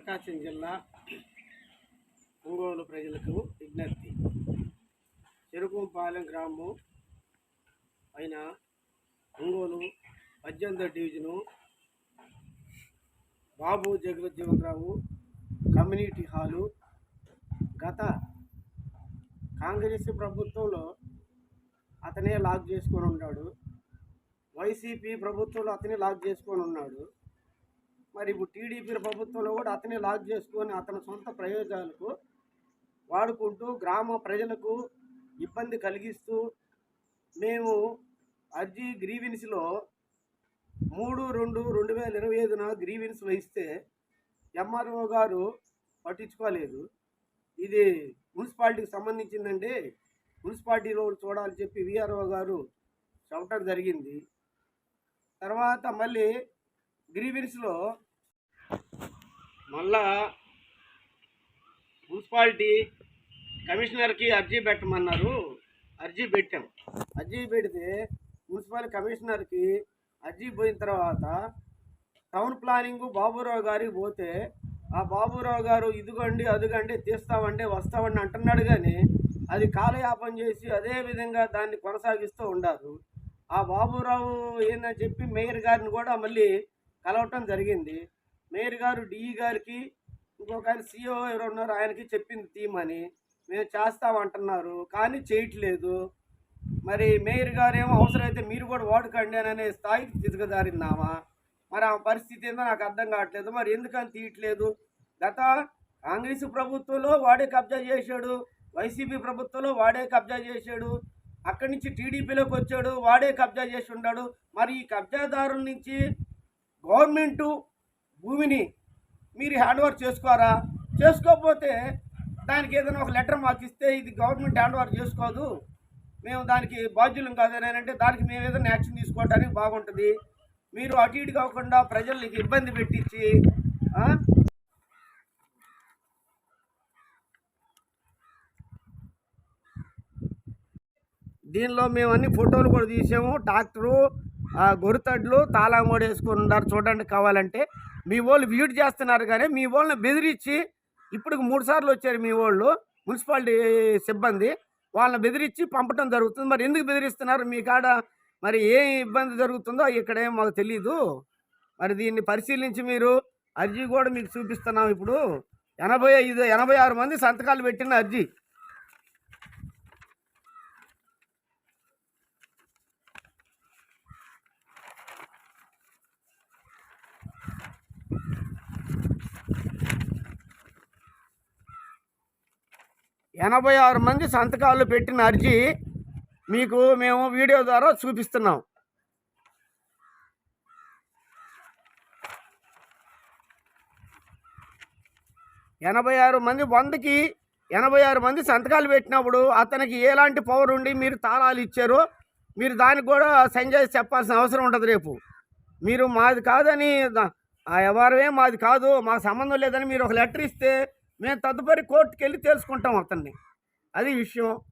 ప్రకాశం జిల్లా ఒంగోలు ప్రజలకు విజ్ఞప్తి. చెరుకుంపాలెం గ్రామం అయిన ఒంగోలు పద్దెనిమిదో division Babu Jagjivan Rao community hall గత కాంగ్రెస్ ప్రభుత్వంలో అతనే లాక్ చేసుకొని ఉన్నాడు. వైసీపీ ప్రభుత్వంలో అతనే లాక్ చేసుకొని ఉన్నాడు. మరి ఇప్పుడు టీడీపీ ప్రభుత్వంలో కూడా అతనే లాక్ చేసుకొని అతని సొంత ప్రయోజనాలకు వాడుకుంటూ గ్రామ ప్రజలకు ఇబ్బంది కలిగిస్తూ మేము అర్జీ గ్రీవెన్స్లో మూడు రెండు రెండు వేల ఇరవై ఐదున గ్రీవెన్స్ ఇస్తే ఎంఆర్ఓ గారు పట్టించుకోలేదు. ఇది మున్సిపాలిటీకి సంబంధించిందండి మున్సిపాలిటీలో చూడాలని చెప్పి విఆర్ఓ గారు చెప్పడం జరిగింది. తర్వాత మళ్ళీ గ్రీవెన్స్లో మళ్ళా మున్సిపాలిటీ కమిషనర్కి అర్జీ పెట్టమన్నారు. అర్జీ పెట్టాం. అర్జీ పెడితే మున్సిపల్ కమిషనర్కి అర్జీ పోయిన తర్వాత టౌన్ ప్లానింగ్ బాబురావు గారికి పోతే ఆ బాబురావు గారు ఇదిగోండి అదిగండి తీస్తామండి వస్తామండి అంటున్నాడు కానీ అది కాలయాపం చేసి అదే విధంగా దాన్ని కొనసాగిస్తూ ఉండారు. ఆ బాబురావు ఏందని చెప్పి మేయర్ గారిని కూడా మళ్ళీ కలవటం జరిగింది. మేయర్ గారు డిఈ గారికి ఇంకొక ఆయన సీఓ ఎవరు ఉన్నారు ఆయనకి చెప్పింది థీమ్ అని. మేము చేస్తామంటున్నారు కానీ చేయట్లేదు. మరి మేయర్ గారు ఏమో అవసరమైతే మీరు కూడా వాడుకండి అని అనే స్థాయికి దిగజారిందామా మరి ఆ పరిస్థితి ఏందో నాకు అర్థం కావట్లేదు. మరి ఎందుకని తీయట్లేదు? గత కాంగ్రెస్ ప్రభుత్వంలో వాడే కబ్జా చేశాడు వైసీపీ ప్రభుత్వంలో వాడే కబ్జా చేశాడు అక్కడి నుంచి టీడీపీలోకి వచ్చాడు వాడే కబ్జా చేసి ఉన్నాడు మరి ఈ కబ్జాదారుల నుంచి గవర్నమెంటు భూమిని మీరు హ్యాండ్ ఓవర్ చేసుకోరా? చేసుకోకపోతే దానికి ఏదైనా ఒక లెటర్ మాకు ఇస్తే ఇది గవర్నమెంట్ హ్యాండ్ ఓవర్ చేసుకోదు. మేము దానికి బాధ్యులం కాదని అంటే దానికి మేము ఏదైనా యాక్షన్ తీసుకోవడానికి బాగుంటుంది. మీరు అటు ఇటు కాకుండా ప్రజలకి ఇబ్బంది పెట్టించి దీనిలో మేము అన్ని ఫోటోలు కూడా తీసాము. డాక్టరు గొరుతడ్లు తాళం కూడా వేసుకొని ఉన్నారు చూడండి కావాలంటే. మీ వాళ్ళు వ్యూట్ చేస్తున్నారు కానీ మీ వాళ్ళని బెదిరించి ఇప్పుడు మూడు సార్లు వచ్చారు మీ వాళ్ళు మున్సిపాలిటీ సిబ్బంది వాళ్ళని బెదిరించి పంపటం జరుగుతుంది. మరి ఎందుకు బెదిరిస్తున్నారు? మీ కాడ మరి ఏ ఇబ్బంది జరుగుతుందో ఇక్కడ ఏం మాకు తెలియదు మరి దీన్ని పరిశీలించి మీరు అర్జీ కూడా మీకు చూపిస్తున్నాం ఇప్పుడు. ఎనభై ఐదు ఎనభై ఆరు మంది సంతకాలు పెట్టిన అర్జీ. ఎనభై ఆరు మంది సంతకాలు పెట్టిన అర్జీ మీకు మేము వీడియో ద్వారా చూపిస్తున్నాం. ఎనభై ఆరు మంది వందకి ఎనభై ఆరు మంది సంతకాలు పెట్టినప్పుడు అతనికి ఎలాంటి పవర్ ఉండి మీరు తాళాలు ఇచ్చారో మీరు దానికి కూడా సెంజాయ్ చెప్పాల్సిన అవసరం ఉంటుంది రేపు. మీరు మాది కాదని దా- ఆ మాది కాదు మాకు సంబంధం లేదని మీరు ఒక లెటర్ ఇస్తే మేము తదుపరి కోర్టుకి వెళ్ళి తెలుసుకుంటాం అతన్ని. అది విషయం.